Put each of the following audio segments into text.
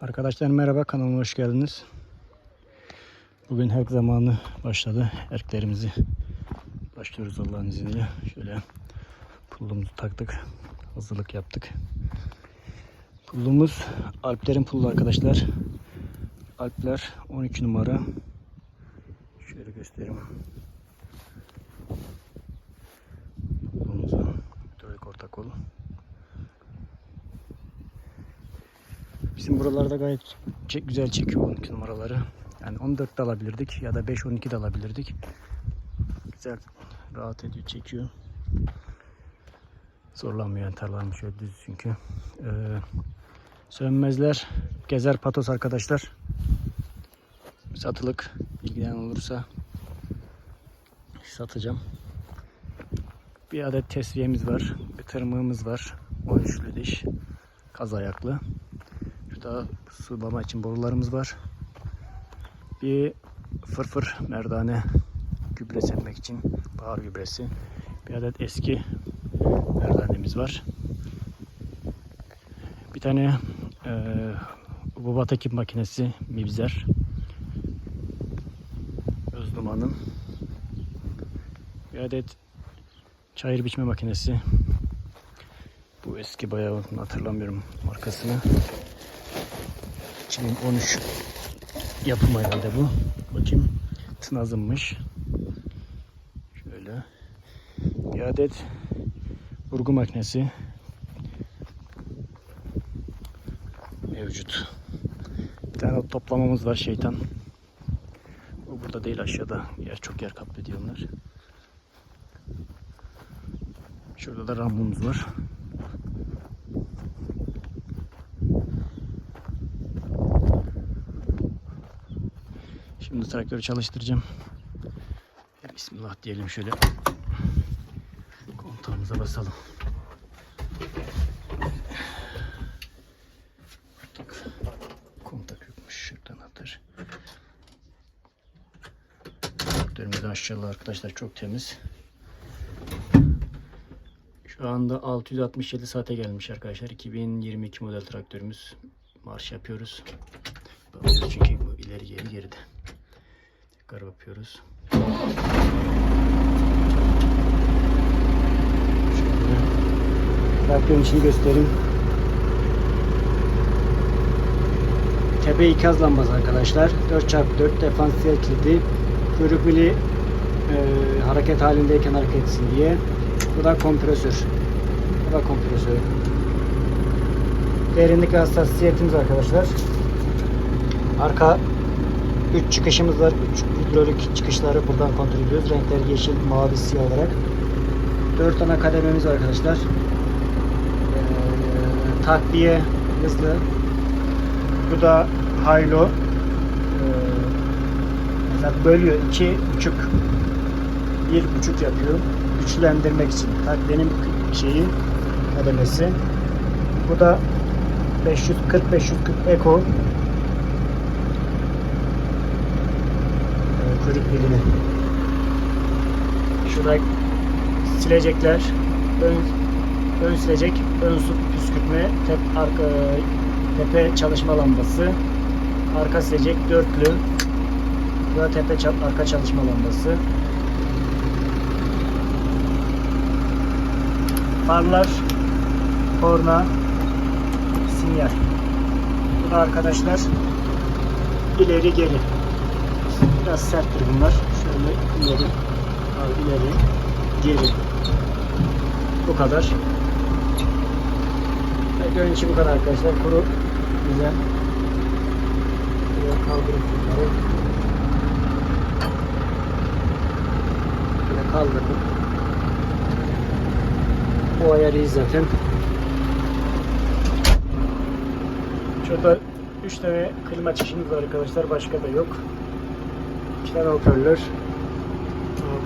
Arkadaşlar merhaba kanalıma hoş geldiniz. Bugün her zamanı başladı. Erklerimizi başlıyoruz Allah'ın izniyle. Şöyle pullumuzu taktık. Hazırlık yaptık. Pullumuz Alplerin pullu arkadaşlar. Alpler 12 numara. Şöyle göstereyim. Pullumuzu hidrolik orta kolu. Bizim buralarda gayet çek, güzel çekiyor 12 numaraları. Yani 14 de alabilirdik ya da 5-12 de alabilirdik. Güzel rahat ediyor, çekiyor. Zorlanmıyor yani şöyle düz çünkü. Ee, sönmezler, gezer patos arkadaşlar. Satılık ilgilenen olursa satacağım. Bir adet tesviyemiz var. Bir tırmığımız var. 13'lü diş. Kaz ayaklı. Şurada sulama için borularımız var. Bir fırfır merdane gübre sepmek için bahar gübresi. Bir adet eski merdanemiz var. Bir tane e, Bobat ekip makinesi Mibzer. Özduman'ın. Bir adet çayır biçme makinesi. Bu eski bayağı hatırlamıyorum markasını. 2013 yapım herhalde bu. Bakayım. Tınazınmış. Şöyle. Bir adet burgu makinesi mevcut. Bir tane toplamamız var şeytan. Bu burada değil aşağıda. Yer çok yer kaplediyor onlar. Şurada da rambumuz var. Şimdi traktörü çalıştıracağım. Bismillah diyelim şöyle. Kontağımıza basalım. Kontak, yokmuş. Şuradan atar. Traktörümüz de aşağıda arkadaşlar çok temiz. Şu anda 667 saate gelmiş arkadaşlar. 2022 model traktörümüz. Marş yapıyoruz. Çünkü bu ileri geri geride. Tekrar bakıyoruz. Şöyle traktörün içini göstereyim. Tepe ikaz lambası arkadaşlar. 4x4 defansiyel kilidi. Kuyruk bili e, hareket halindeyken hareket etsin diye. Bu da kompresör. Bu da kompresör. Derinlik hassasiyetimiz arkadaşlar. Arka 3 çıkışımız var. 3 hidrolik çıkışları buradan kontrol ediyoruz. Renkler yeşil, mavi, siyah olarak. 4 ana kadememiz var arkadaşlar. Ee, takviye hızlı. Bu da haylo. Ee, mesela bölüyor. 2 buçuk bir buçuk yapıyor. Güçlendirmek için. Takviyenin şeyi kademesi. Bu da 540 540 Eko Ee, kuyruk bilini. Şurada silecekler, ön, ön silecek, ön su püskürtme, tep, arka, tepe çalışma lambası, arka silecek dörtlü, burada tepe arka çalışma lambası. Farlar, korna, sinyal. Bu da arkadaşlar ileri geri. Biraz serttir bunlar. Şöyle ileri, ileri, geri. Bu kadar. Ve görünüşü bu kadar arkadaşlar. Kuru, güzel. Böyle kaldırıp bunları. Böyle kaldırdım. Bu ayar iyi zaten. Şurada 3 tane klima çeşimiz var arkadaşlar. Başka da yok. 2 tane hoparlör.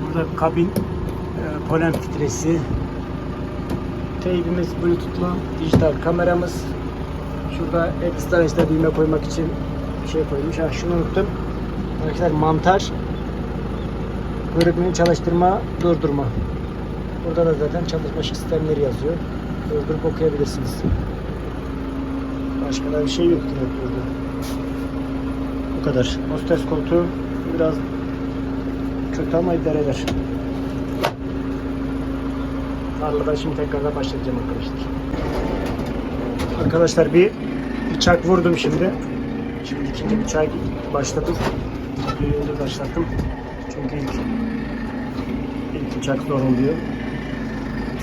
Burada kabin e, polen filtresi. Teybimiz bluetoothlu dijital kameramız. Şurada ekstra işte düğme koymak için bir şey koymuş. Ha şunu unuttum. Arkadaşlar mantar grubunu çalıştırma, durdurma. Burada da zaten çalışma sistemleri yazıyor. Durdurup okuyabilirsiniz. Başka da bir şey yok traktörde. Bu kadar. Hostes koltuğu biraz kötü ama idare eder. Tarlada şimdi tekrardan başlayacağım arkadaşlar. Arkadaşlar bir bıçak vurdum şimdi. Şimdi ikinci bıçağa başladım. Da başlattım. Çünkü ilk, ilk bıçak zor oluyor.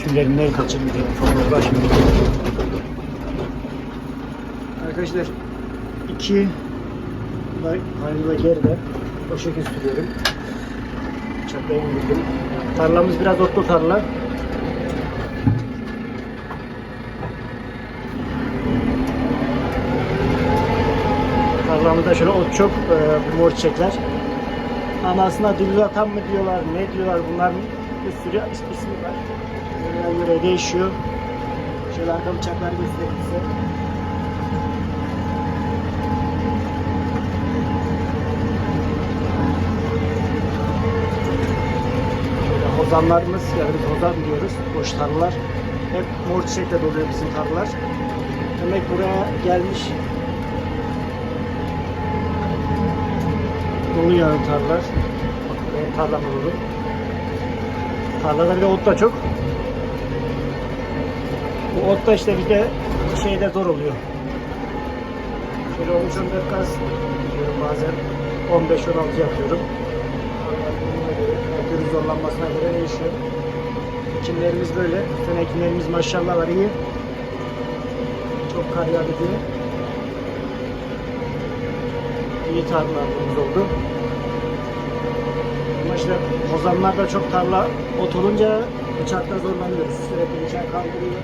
Tüylerimden kaçırdım. Çok uğraşmıyorum. Arkadaşlar iki da geride o şekilde sürüyorum. Bıçakla indirdim. Tarlamız biraz otlu tarla. Tarlamızda şöyle ot çok e, mor çiçekler. Ama aslında dümdüz atan mı diyorlar, ne diyorlar bunların bir sürü is- ismi var. Yöreden yöreye değişiyor. Şöyle arka bıçakları göstereyim size. Yani biz hozan diyoruz, boş tarlalar. Hep mor çiçekle doluyor bizim tarlalar. Demek buraya gelmiş dolu yani tarlalar. Benim tarlam dolu. Tarlada bir de ot da çok. Bu ot da işte bir de şeyde zor oluyor. Şöyle 13-14 gaz bazen 15-16 yapıyorum. Zorlanmasına göre değişiyor. Ekimlerimiz böyle. Bu sene ekimlerimiz maşallah var iyi. Çok kar yağdı diye. İyi tarlalarımız oldu. Ama işte ozanlarda çok tarla ot olunca bıçakla zorlanıyoruz. Sürekli bıçak kaldırıyor.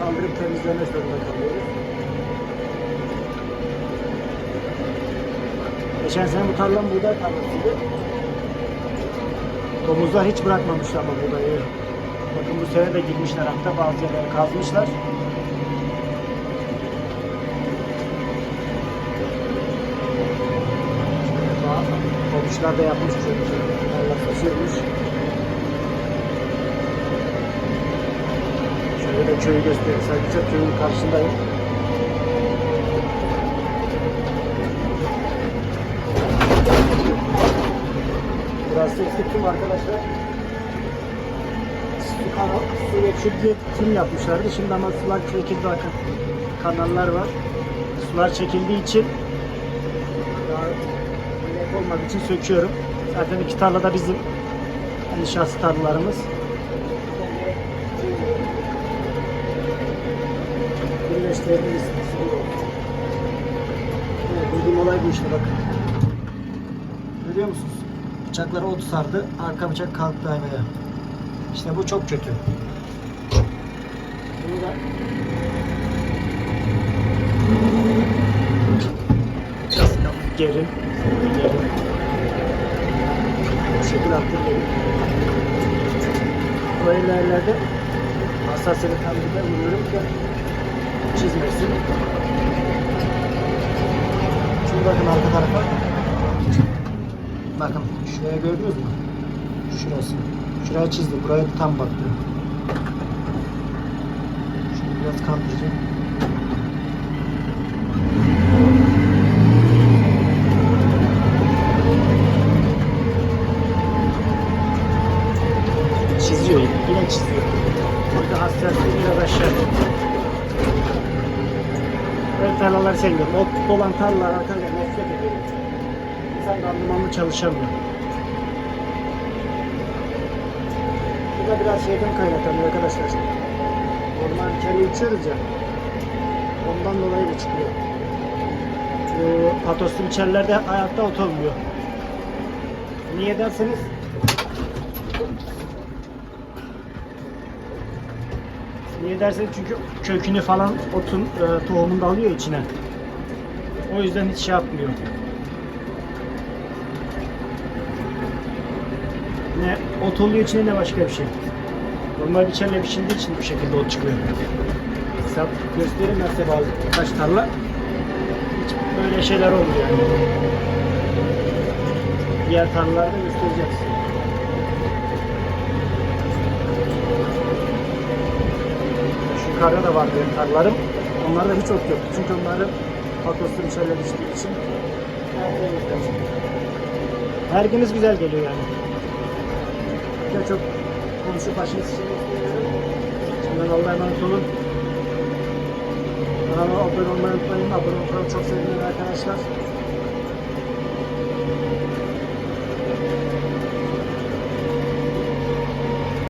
Kaldırıp temizleme zorunda kalıyoruz. Geçen sene bu tarlam buğday tarlasıydı. Domuzlar hiç bırakmamışlar ama buğdayı. Bakın bu sene de girmişler hatta bazı yerleri kazmışlar. Komşular da yapmış çünkü. Allah taşırmış. Şöyle de köyü göstereyim. Sadece köyün karşısındayım. Eski tüm arkadaşlar. Su kanal, su geçirdi tüm yapmışlardı. Şimdi ama sular çekildi bakın. Kanallar var. Sular çekildiği için daha olmadığı için söküyorum. Zaten iki tarla da bizim yani şahsi tarlalarımız. Birleştirebiliriz. Evet, dediğim olay bu işte bakın. Görüyor musunuz? Bıçaklara ot sardı. Arka bıçak kalktı aynaya. İşte bu çok kötü. Bunu da gerin. Gerin. Bu şekilde. Böyle yerlerde hassasiyeti tam güzel vuruyorum ki çizmesin. Şimdi bakın arka tarafa. Bakın şuraya gördünüz mü? Şurası. Şuraya çizdim. Buraya tam baktı. Şunu biraz kaldıracağım. Çiziyor. Yine çiziyor. Burada hassasiyeti biraz aşağı. Ben tarlaları sevmiyorum. Ot olan tarlalar arkadaşlar nefret ediyorum. Randımanlı çalışamıyor. Bu da biraz şeyden kaynaklanıyor arkadaşlar. Normal içeri uçuyoruz ya. Ondan dolayı bu çıkıyor. Bu patoslu biçerlerde hayatta ot olmuyor. Niye derseniz Niye derseniz çünkü kökünü falan otun e, tohumunu da alıyor içine. O yüzden hiç şey yapmıyor. Ne ot oluyor içine ne başka bir şey. Normal biçerle biçildiği için bu şekilde ot çıkıyor. Sap göstereyim ben size bazı kaç tarla. Hiç böyle şeyler olmuyor yani. Diğer tarlalarda göstereceğiz. Şu yukarıda da var benim tarlalarım. Onlarda hiç ot yok. Çünkü onların patosları içeride düştüğü için. Vergimiz güzel geliyor yani. De çok konuşup başını Şimdi Allah'a emanet olun. Kanala abone olmayı unutmayın. Abone olmayı çok sevinirim arkadaşlar.